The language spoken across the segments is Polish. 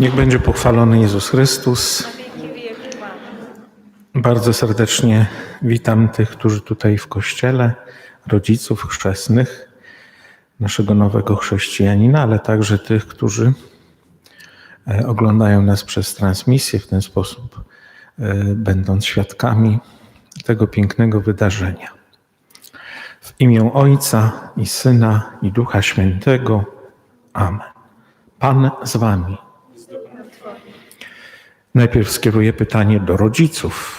Niech będzie pochwalony Jezus Chrystus. Bardzo serdecznie witam tych, którzy tutaj w kościele, rodziców chrzestnych, naszego nowego chrześcijanina, ale także tych, którzy e, oglądają nas przez transmisję w ten sposób, e, będąc świadkami tego pięknego wydarzenia. W imię Ojca i Syna i Ducha Świętego. Amen. Pan z wami. Najpierw skieruję pytanie do rodziców.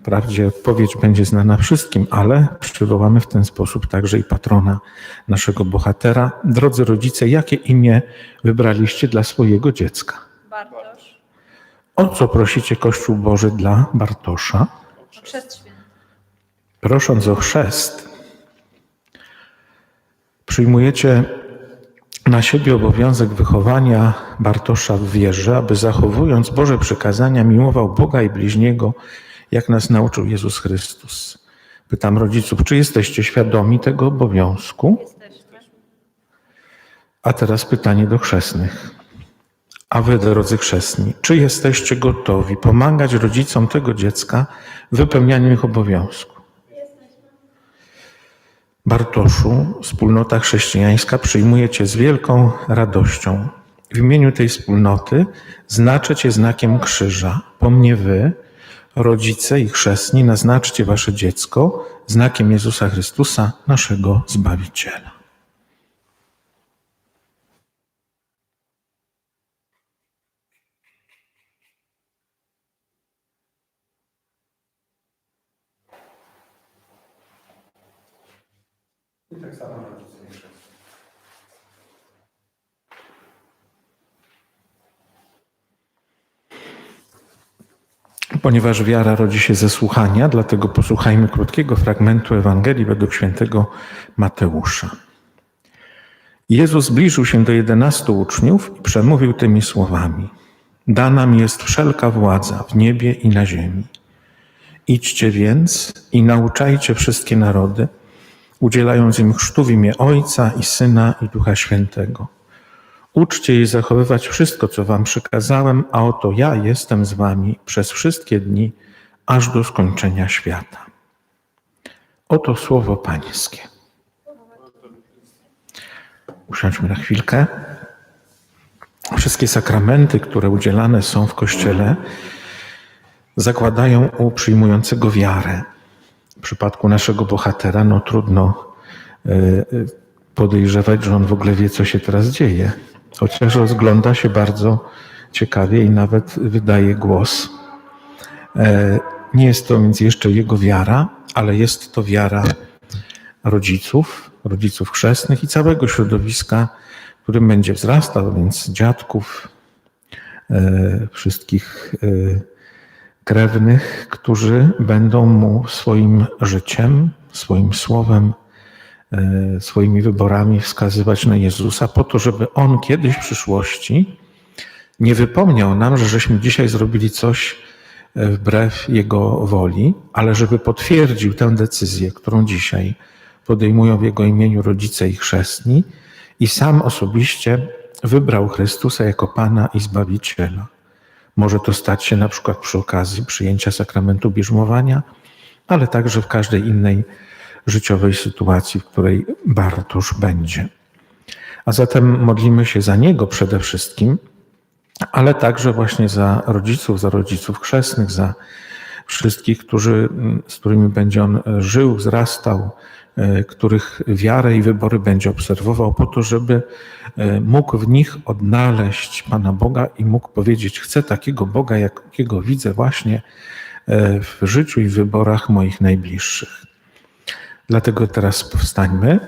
Wprawdzie odpowiedź będzie znana wszystkim, ale przywołamy w ten sposób także i patrona naszego bohatera. Drodzy rodzice, jakie imię wybraliście dla swojego dziecka? Bartosz, O co prosicie Kościół Boży dla Bartosza? chrzest święty. Prosząc o chrzest, przyjmujecie na siebie obowiązek wychowania Bartosza w wierze, aby zachowując Boże przykazania, miłował Boga i bliźniego, jak nas nauczył Jezus Chrystus. Pytam rodziców, czy jesteście świadomi tego obowiązku? A teraz pytanie do chrzestnych. A wy, drodzy chrzestni, czy jesteście gotowi pomagać rodzicom tego dziecka w wypełnianiu ich obowiązku? Bartoszu, wspólnota chrześcijańska przyjmuje Cię z wielką radością. W imieniu tej wspólnoty znaczę Cię znakiem krzyża. Po mnie Wy, rodzice i chrzestni, naznaczcie Wasze dziecko znakiem Jezusa Chrystusa, naszego Zbawiciela. Ponieważ wiara rodzi się ze słuchania, dlatego posłuchajmy krótkiego fragmentu Ewangelii według świętego Mateusza. Jezus zbliżył się do jedenastu uczniów i przemówił tymi słowami: Dana mi jest wszelka władza w niebie i na ziemi. Idźcie więc i nauczajcie wszystkie narody, udzielając im chrztu w imię Ojca i Syna i Ducha Świętego. Uczcie je zachowywać wszystko, co wam przykazałem, a oto ja jestem z wami przez wszystkie dni, aż do skończenia świata. Oto słowo Pańskie. Usiądźmy na chwilkę. Wszystkie sakramenty, które udzielane są w Kościele, zakładają u przyjmującego wiarę. W przypadku naszego bohatera, no trudno y, y, podejrzewać, że on w ogóle wie, co się teraz dzieje. Chociaż rozgląda się bardzo ciekawie i nawet wydaje głos. E, Nie jest to więc jeszcze jego wiara, ale jest to wiara rodziców, rodziców chrzestnych i całego środowiska, w którym będzie wzrastał, więc dziadków, e, wszystkich e, krewnych, którzy będą mu swoim życiem, swoim słowem, swoimi wyborami wskazywać na Jezusa, po to, żeby on kiedyś w przyszłości nie wypomniał nam, że żeśmy dzisiaj zrobili coś e, wbrew Jego woli, ale żeby potwierdził tę decyzję, którą dzisiaj podejmują w Jego imieniu rodzice i chrzestni i sam osobiście wybrał Chrystusa jako Pana i Zbawiciela. Może to stać się na przykład przy okazji przyjęcia sakramentu bierzmowania, ale także w każdej innej życiowej sytuacji, w której Bartosz będzie. A zatem modlimy się za niego przede wszystkim, ale także właśnie za rodziców, za rodziców chrzestnych, za wszystkich, którzy, z którymi będzie on żył, wzrastał, e, których wiarę i wybory będzie obserwował, po to, żeby e, mógł w nich odnaleźć Pana Boga i mógł powiedzieć: Chcę takiego Boga, jakiego widzę właśnie e, w życiu i wyborach moich najbliższych. Dlatego teraz powstańmy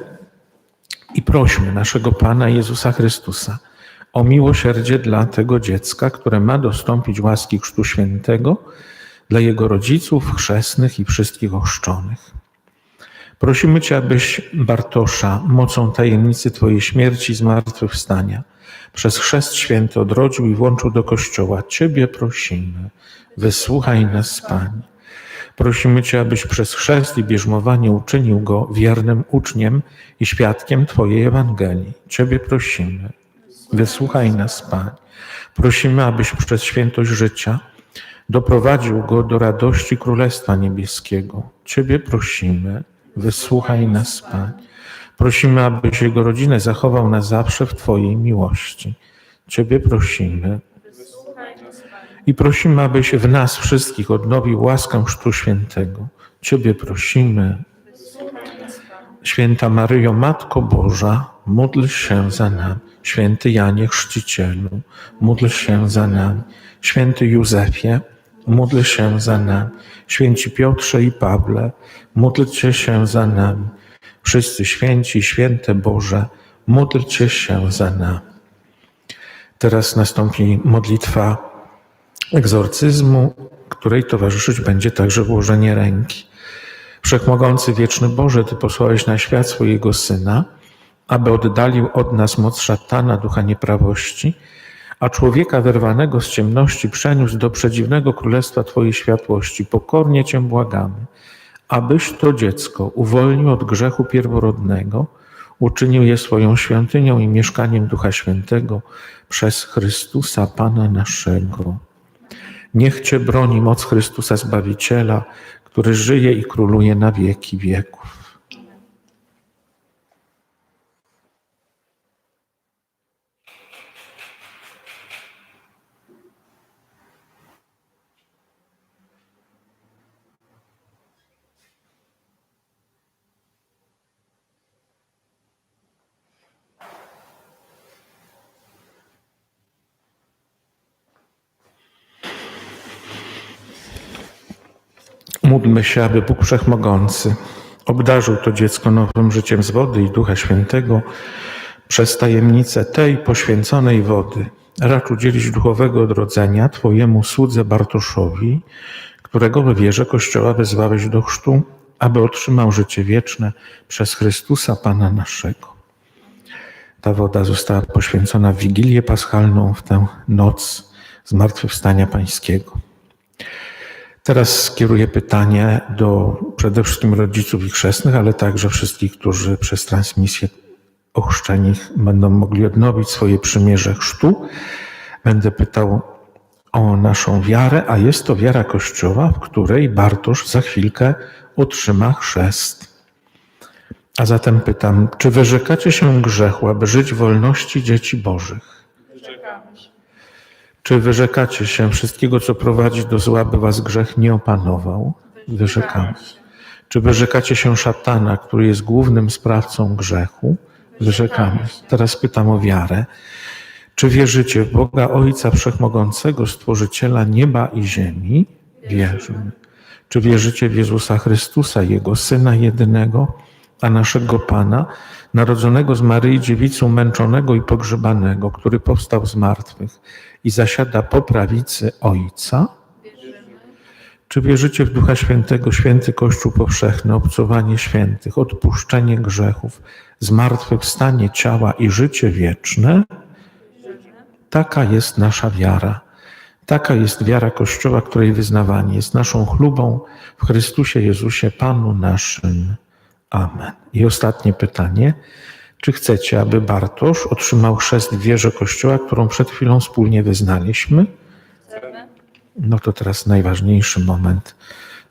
i prośmy naszego Pana Jezusa Chrystusa o miłosierdzie dla tego dziecka, które ma dostąpić łaski Chrztu Świętego, dla jego rodziców, chrzestnych i wszystkich ochrzczonych. Prosimy Cię, abyś Bartosza mocą tajemnicy Twojej śmierci i zmartwychwstania przez chrzest święty odrodził i włączył do Kościoła. Ciebie prosimy, wysłuchaj nas, Panie. Prosimy Cię, abyś przez chrzest i bierzmowanie uczynił go wiernym uczniem i świadkiem Twojej Ewangelii. Ciebie prosimy. Wysłuchaj nas, Panie. Prosimy, abyś przez świętość życia doprowadził go do radości Królestwa Niebieskiego. Ciebie prosimy, wysłuchaj nas, Panie. Prosimy, abyś jego rodzinę zachował na zawsze w Twojej miłości. Ciebie prosimy, i prosimy, abyś w nas wszystkich odnowił łaskę Chrztu Świętego. Ciebie prosimy. Święta Maryjo, Matko Boża, módl się za nami. Święty Janie Chrzcicielu, módl się za nami. Święty Józefie, módl się za nami. Święci Piotrze i Pawle, módlcie się za nami. Wszyscy święci, święte Boże, módlcie się za nami. Teraz nastąpi modlitwa egzorcyzmu, której towarzyszyć będzie także włożenie ręki. Wszechmogący wieczny Boże, Ty posłałeś na świat swojego Syna, aby oddalił od nas moc szatana, ducha nieprawości, a człowieka wyrwanego z ciemności przeniósł do przedziwnego królestwa Twojej światłości. Pokornie Cię błagamy, abyś to dziecko uwolnił od grzechu pierworodnego, uczynił je swoją świątynią i mieszkaniem Ducha Świętego przez Chrystusa Pana naszego. Niech Cię broni moc Chrystusa Zbawiciela, który żyje i króluje na wieki wieków. Módlmy się, aby Bóg Wszechmogący obdarzył to dziecko nowym życiem z wody i Ducha Świętego przez tajemnicę tej poświęconej wody. Racz udzielić duchowego odrodzenia Twojemu słudze Bartoszowi, którego w wierze Kościoła wezwałeś do chrztu, aby otrzymał życie wieczne przez Chrystusa Pana naszego. Ta woda została poświęcona w Wigilię Paschalną, w tę noc Zmartwychwstania Pańskiego. Teraz skieruję pytanie do przede wszystkim rodziców i chrzestnych, ale także wszystkich, którzy przez transmisję ochrzczeni będą mogli odnowić swoje przymierze chrztu. Będę pytał o naszą wiarę, a jest to wiara Kościoła, w której Bartosz za chwilkę otrzyma chrzest. A zatem pytam, czy wyrzekacie się grzechu, aby żyć w wolności dzieci Bożych? Czy wyrzekacie się wszystkiego, co prowadzi do zła, by was grzech nie opanował? Wyrzekamy. Czy wyrzekacie się szatana, który jest głównym sprawcą grzechu? Wyrzekamy. Teraz pytam o wiarę. Czy wierzycie w Boga Ojca Wszechmogącego, Stworzyciela nieba i ziemi? Wierzymy. Czy wierzycie w Jezusa Chrystusa, Jego Syna jedynego, a naszego Pana, narodzonego z Maryi Dziewicą, męczonego i pogrzebanego, który powstał z martwych i zasiada po prawicy Ojca? Czy wierzycie w Ducha Świętego, święty Kościół powszechny, obcowanie świętych, odpuszczenie grzechów, zmartwychwstanie ciała i życie wieczne? Taka jest nasza wiara. Taka jest wiara Kościoła, której wyznawanie jest naszą chlubą w Chrystusie Jezusie, Panu naszym. Amen. I ostatnie pytanie. Czy chcecie, aby Bartosz otrzymał chrzest w wierze Kościoła, którą przed chwilą wspólnie wyznaliśmy? No to teraz najważniejszy moment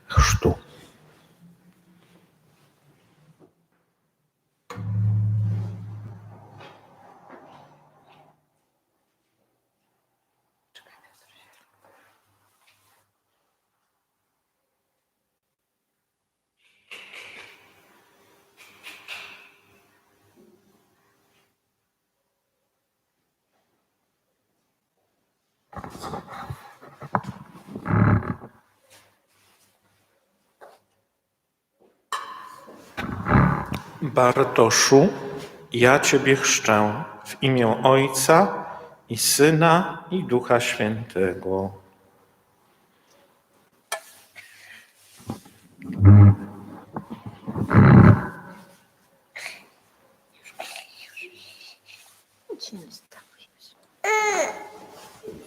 chrztu. Bartoszu, ja Ciebie chrzczę w imię Ojca i Syna i Ducha Świętego.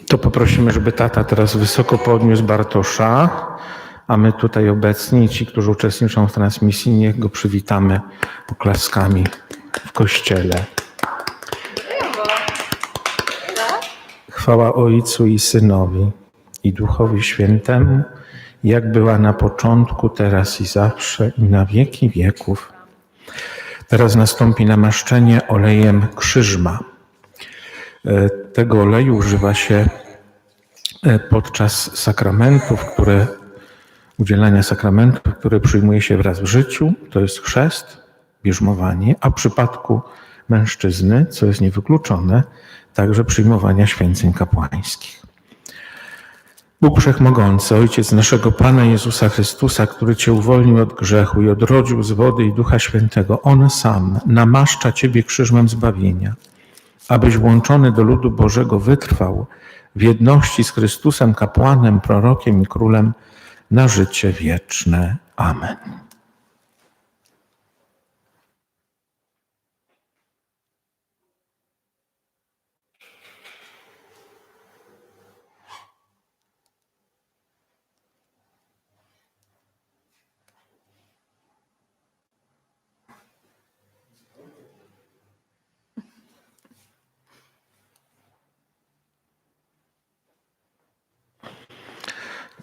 To poprosimy, żeby tata teraz wysoko podniósł Bartosza, a my tutaj obecni, ci, którzy uczestniczą w transmisji, niech go przywitamy oklaskami w kościele. Chwała Ojcu i Synowi i Duchowi Świętemu, jak była na początku, teraz i zawsze, i na wieki wieków. Teraz nastąpi namaszczenie olejem krzyżma. E, Tego oleju używa się e, podczas sakramentów, które udzielania sakramentów, które przyjmuje się wraz w życiu, to jest chrzest, bierzmowanie, a w przypadku mężczyzny, co jest niewykluczone, także przyjmowania święceń kapłańskich. Bóg Wszechmogący, Ojciec naszego Pana Jezusa Chrystusa, który Cię uwolnił od grzechu i odrodził z wody i Ducha Świętego, On sam namaszcza Ciebie krzyżmem zbawienia, abyś włączony do ludu Bożego wytrwał w jedności z Chrystusem, kapłanem, prorokiem i królem na życie wieczne. Amen.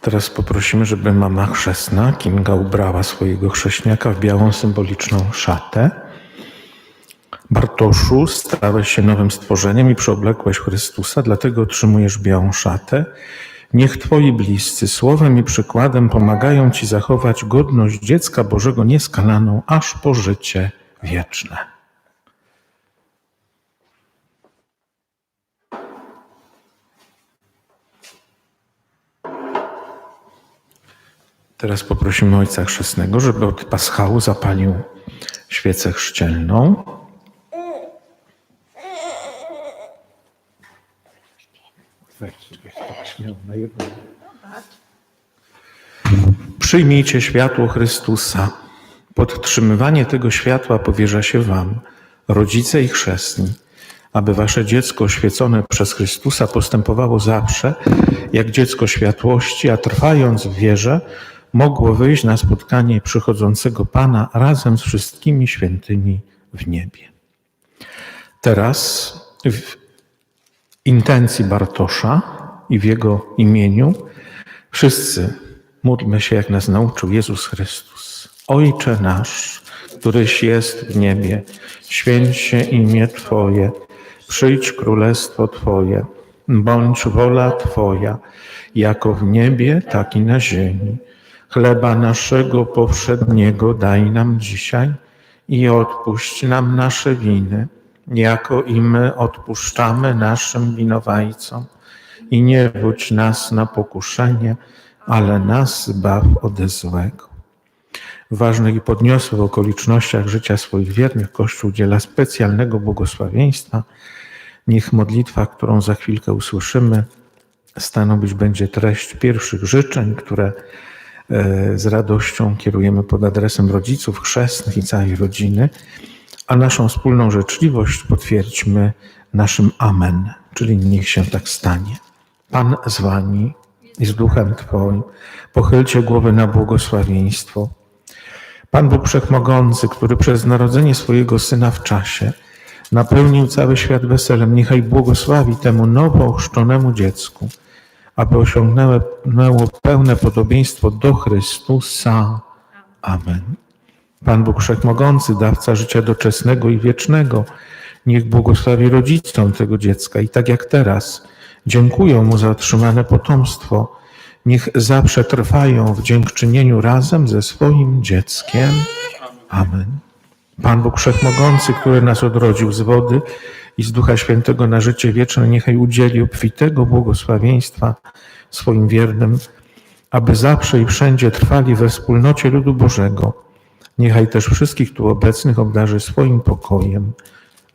Teraz poprosimy, żeby mama chrzestna, Kinga, ubrała swojego chrześniaka w białą symboliczną szatę. Bartoszu, stałeś się nowym stworzeniem i przeoblekłeś Chrystusa, dlatego otrzymujesz białą szatę. Niech Twoi bliscy słowem i przykładem pomagają Ci zachować godność dziecka Bożego nieskalaną aż po życie wieczne. Teraz poprosimy Ojca Chrzestnego, żeby od paschału zapalił świecę chrzcielną. Przyjmijcie światło Chrystusa. Podtrzymywanie tego światła powierza się Wam, rodzice i chrzestni, aby Wasze dziecko oświecone przez Chrystusa postępowało zawsze jak dziecko światłości, a trwając w wierze, mogło wyjść na spotkanie przychodzącego Pana razem z wszystkimi świętymi w niebie. Teraz w intencji Bartosza i w jego imieniu wszyscy módlmy się, jak nas nauczył Jezus Chrystus. Ojcze nasz, któryś jest w niebie, święć się imię Twoje, przyjdź królestwo Twoje, bądź wola Twoja, jako w niebie, tak i na ziemi. Chleba naszego powszedniego daj nam dzisiaj i odpuść nam nasze winy, jako i my odpuszczamy naszym winowajcom. I nie wódź nas na pokuszenie, ale nas zbaw ode złego. W ważnych i podniosłych okolicznościach życia swoich wiernych Kościół udziela specjalnego błogosławieństwa. Niech modlitwa, którą za chwilkę usłyszymy, stanowić będzie treść pierwszych życzeń, które z radością kierujemy pod adresem rodziców, chrzestnych i całej rodziny, a naszą wspólną życzliwość potwierdźmy naszym Amen, czyli niech się tak stanie. Pan z Wami i z Duchem Twoim, pochylcie głowy na błogosławieństwo. Pan Bóg Wszechmogący, który przez narodzenie swojego Syna w czasie napełnił cały świat weselem, niechaj błogosławi temu nowo ochrzczonemu dziecku, aby osiągnęło pełne podobieństwo do Chrystusa. Amen. Pan Bóg Wszechmogący, dawca życia doczesnego i wiecznego, niech błogosławi rodzicom tego dziecka i tak jak teraz dziękują mu za otrzymane potomstwo, niech zawsze trwają w dziękczynieniu razem ze swoim dzieckiem. Amen. Pan Bóg Wszechmogący, który nas odrodził z wody i z Ducha Świętego na życie wieczne, niechaj udzieli obfitego błogosławieństwa swoim wiernym, aby zawsze i wszędzie trwali we wspólnocie ludu Bożego. Niechaj też wszystkich tu obecnych obdarzy swoim pokojem.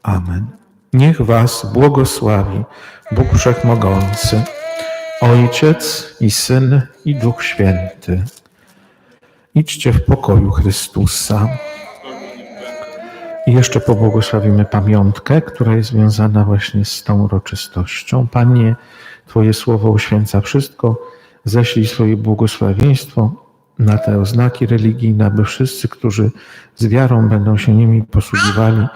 Amen. Niech Was błogosławi Bóg Wszechmogący, Ojciec i Syn i Duch Święty. Idźcie w pokoju Chrystusa. I jeszcze pobłogosławimy pamiątkę, która jest związana właśnie z tą uroczystością. Panie, Twoje słowo uświęca wszystko. Ześlij swoje błogosławieństwo na te oznaki religijne, aby wszyscy, którzy z wiarą będą się nimi posługiwali,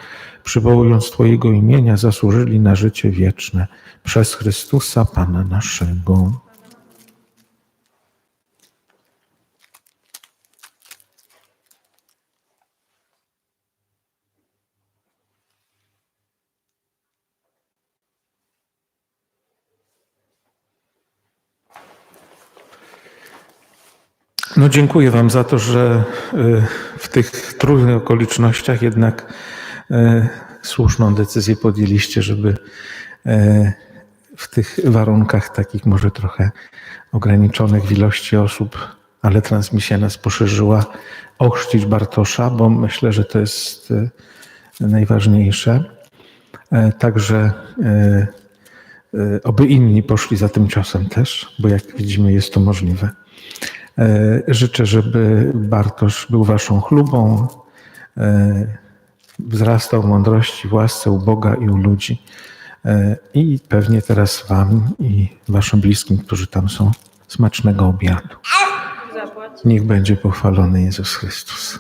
przywołując Twojego imienia, zasłużyli na życie wieczne przez Chrystusa Pana naszego. No dziękuję Wam za to, że y, w tych trudnych okolicznościach jednak y, słuszną decyzję podjęliście, żeby y, w tych warunkach takich może trochę ograniczonych w ilości osób, ale transmisja nas poszerzyła, ochrzcić Bartosza, bo myślę, że to jest najważniejsze. E, Także oby inni poszli za tym ciosem też, bo jak widzimy jest to możliwe. E, Życzę, żeby Bartosz był waszą chlubą, e, wzrastał w mądrości, w łasce u Boga i u ludzi. E, I pewnie teraz wam i waszym bliskim, którzy tam są, smacznego obiadu. Niech będzie pochwalony Jezus Chrystus.